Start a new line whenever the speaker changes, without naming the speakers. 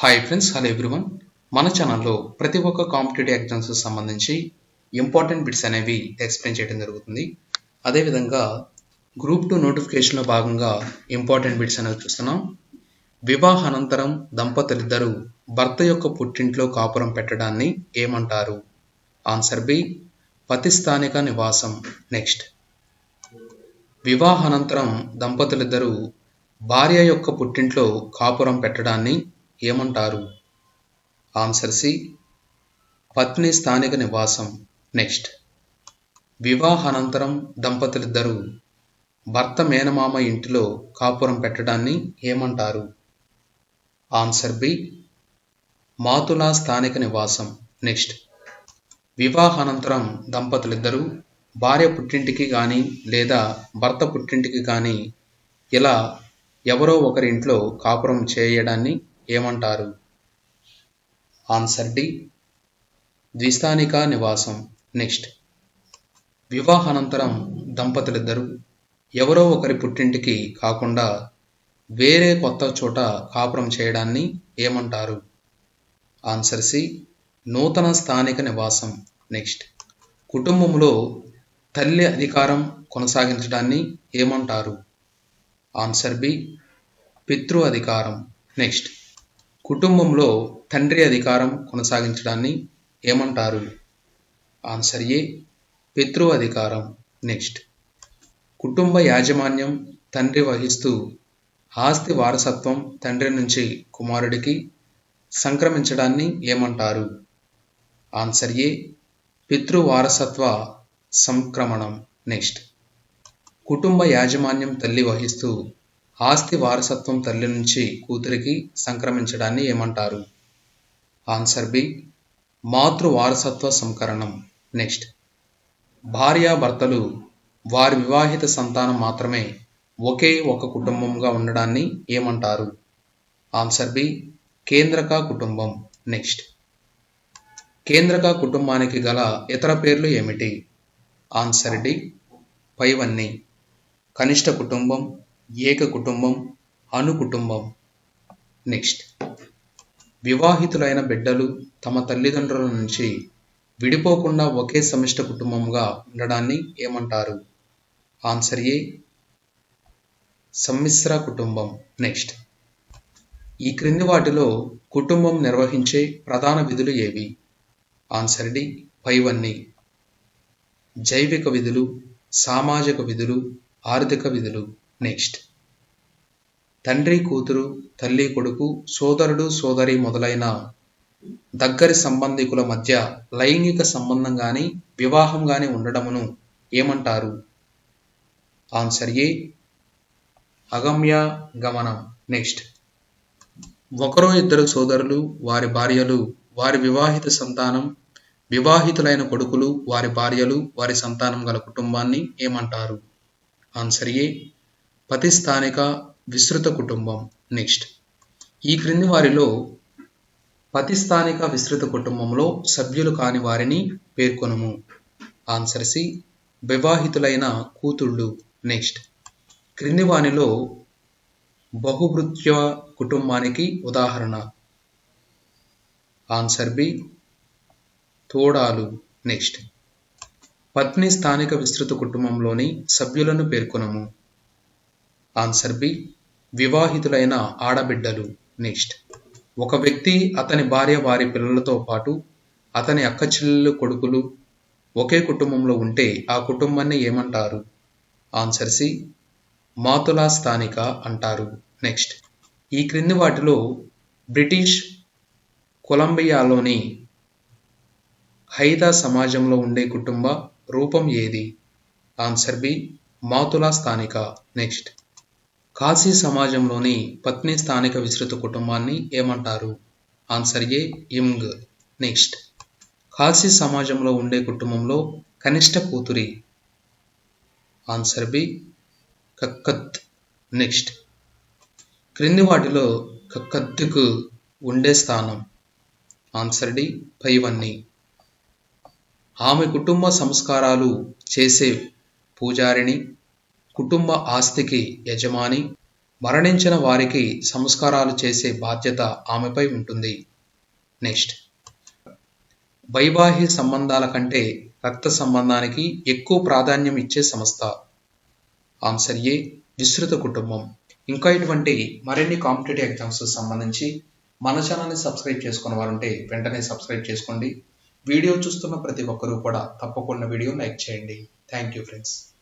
Hi friends hello everyone మన ఛానల్లో ప్రతి ఒక్క కాంపిటేటివ్ ఎగ్జామ్స్ సంబంధించి ఇంపార్టెంట్ బిట్స్ అనేవి ఎక్స్ప్లెయిన్ చేయడం జరుగుతుంది. అదేవిధంగా గ్రూప్ టూ నోటిఫికేషన్లో భాగంగా ఇంపార్టెంట్ బిట్స్ అనేవి చూస్తున్నాం. వివాహానంతరం దంపతులిద్దరూ భర్త యొక్క పుట్టింట్లో కాపురం పెట్టడాన్ని ఏమంటారు? ఆన్సర్ బి పతి స్థానిక నివాసం. నెక్స్ట్ వివాహానంతరం దంపతులిద్దరూ భార్య యొక్క పుట్టింట్లో కాపురం పెట్టడాన్ని ఏమంటారు? ఆన్సర్ సి పత్ని స్థానిక నివాసం. నెక్స్ట్ వివాహానంతరం దంపతులిద్దరూ భర్త మేనమామ ఇంటిలో కాపురం పెట్టడాన్ని ఏమంటారు? ఆన్సర్ బి మాతుల స్థానిక నివాసం. నెక్స్ట్ వివాహానంతరం దంపతులిద్దరూ భార్య పుట్టింటికి కానీ లేదా భర్త పుట్టింటికి కానీ ఇలా ఎవరో ఒకరి ఇంట్లో కాపురం చేయడాన్ని ఏమంటారు? ఆన్సర్ డి ద్విస్థానిక నివాసం. నెక్స్ట్ వివాహానంతరం దంపతులిద్దరూ ఎవరో ఒకరి పుట్టింటికి కాకుండా వేరే కొత్త చోట కాపురం చేయడాన్ని ఏమంటారు? ఆన్సర్ సి నూతన స్థానిక నివాసం. నెక్స్ట్ కుటుంబంలో తల్లి అధికారం కొనసాగించడాన్ని ఏమంటారు? ఆన్సర్ బి పితృ అధికారం. నెక్స్ట్ కుటుంబంలో తండ్రి అధికారం కొనసాగించడాన్ని ఏమంటారు? ఆన్సర్ ఏ పితృ అధికారం. నెక్స్ట్. కుటుంబ యాజమాన్యం తండ్రి వహిస్తూ ఆస్తి వారసత్వం తండ్రి నుంచి కుమారుడికి సంక్రమించడాన్ని ఏమంటారు? ఆన్సర్ ఏ పితృ వారసత్వ సంక్రమణం. నెక్స్ట్. కుటుంబ యాజమాన్యం తల్లి వహిస్తూ ఆస్తి వారసత్వం తల్లి నుంచి కూతురికి సంక్రమించడాన్ని ఏమంటారు? ఆన్సర్ బి మాతృ వారసత్వ సంకరణం. నెక్స్ట్ భార్యాభర్తలు వారి వివాహిత సంతానం మాత్రమే ఒకే ఒక కుటుంబంగా ఉండడాన్ని ఏమంటారు? ఆన్సర్ బి కేంద్రక కుటుంబం. నెక్స్ట్ కేంద్రక కుటుంబానికి గల ఇతర పేర్లు ఏమిటి? ఆన్సర్ డి పైవన్నీ. కనిష్ట కుటుంబం ఏక కుటుంబం అణు కుటుంబం. నెక్స్ట్. వివాహితులైన బిడ్డలు తమ తల్లిదండ్రుల నుంచి విడిపోకుండా ఒకే సమిష్ట కుటుంబంగా ఉండడాన్ని ఏమంటారు? ఆన్సర్ ఏ. సమ్మిశ్ర కుటుంబం. నెక్స్ట్. ఈ క్రింది వాటిలో కుటుంబం నిర్వహించే ప్రధాన విధులు ఏవి? Answer D. పైవన్నీ. జైవిక విధులు సామాజిక విధులు ఆర్థిక విధులు. నెక్స్ట్. తండ్రి కూతురు తల్లి కొడుకు సోదరుడు సోదరి మొదలైన దగ్గరి సంబంధికుల మధ్య లైంగిక సంబంధం కానీ వివాహం కానీ ఉండడమును ఏమంటారు? ఆన్సర్ ఏ అగమ్య గమనం. నెక్స్ట్. ఒకరో ఇద్దరు సోదరులు వారి భార్యలు వారి వివాహిత సంతానం వివాహితులైన కొడుకులు వారి భార్యలు వారి సంతానం గల కుటుంబాన్ని ఏమంటారు? ఆన్సర్ ఏ పతి స్థానిక విస్తృత కుటుంబం. నెక్స్ట్. ఈ క్రింది వారిలో పతి స్థానిక విస్తృత కుటుంబంలో సభ్యులు కాని వారిని పేర్కొనుము. Answer C. వివాహితులైన కూతుళ్ళు. నెక్స్ట్. క్రింది వానిలో బహుభృత్య కుటుంబానికి ఉదాహరణ. Answer B. తోడాలు. నెక్స్ట్. పత్ని స్థానిక విస్తృత కుటుంబంలోని సభ్యులను పేర్కొనము. ఆన్సర్ బి వివాహితులైన ఆడబిడ్డలు నెక్స్ట్ ఒక వ్యక్తి అతని భార్య వారి పిల్లలతో పాటు అతని అక్క చెల్లెలు కొడుకులు ఒకే కుటుంబంలో ఉంటే ఆ కుటుంబాన్ని ఏమంటారు? ఆన్సర్ సి మాతులా స్థానిక అంటారు. నెక్స్ట్. ఈ క్రింది వాటిలో బ్రిటిష్ కొలంబియాలోని హైదా సమాజంలో ఉండే కుటుంబ రూపం ఏది? ఆన్సర్ బి మాతులా స్థానిక. నెక్స్ట్. కాశీ సమాజంలోని పత్ని స్థానిక విస్తృత కుటుంబాన్ని ఏమంటారు? ఆన్సర్ ఏ ఇమ్గ్ నెక్స్ట్. కాశీ సమాజంలో ఉండే కుటుంబంలో కనిష్ట కూతురి. ఆన్సర్ బి కక్కత్. నెక్స్ట్. క్రింది వాటిలో కక్కత్తుకు ఉండే స్థానం. ఆన్సర్ డి పైవన్నీ. ఆమె కుటుంబ సంస్కారాలు చేసే పూజారిని కుటుంబ ఆస్తికి యజమాని మరణించిన వారికి సంస్కారాలు చేసే బాధ్యత ఆమెపై ఉంటుంది. నెక్స్ట్. వైవాహిక సంబంధాల కంటే రక్త సంబంధానికి ఎక్కువ ప్రాధాన్యం ఇచ్చే సంస్థ. Answer A. విస్తృత కుటుంబం. ఇంకా ఇటువంటి మరిన్ని కాంపిటేటివ్ ఎగ్జామ్స్ సంబంధించి మన ఛానల్ని సబ్స్క్రైబ్ చేసుకున్న వారుంటే వెంటనే సబ్స్క్రైబ్ చేసుకోండి. వీడియో చూస్తున్న ప్రతి ఒక్కరూ కూడా తప్పకుండా వీడియో లైక్ చేయండి. Thank you friends.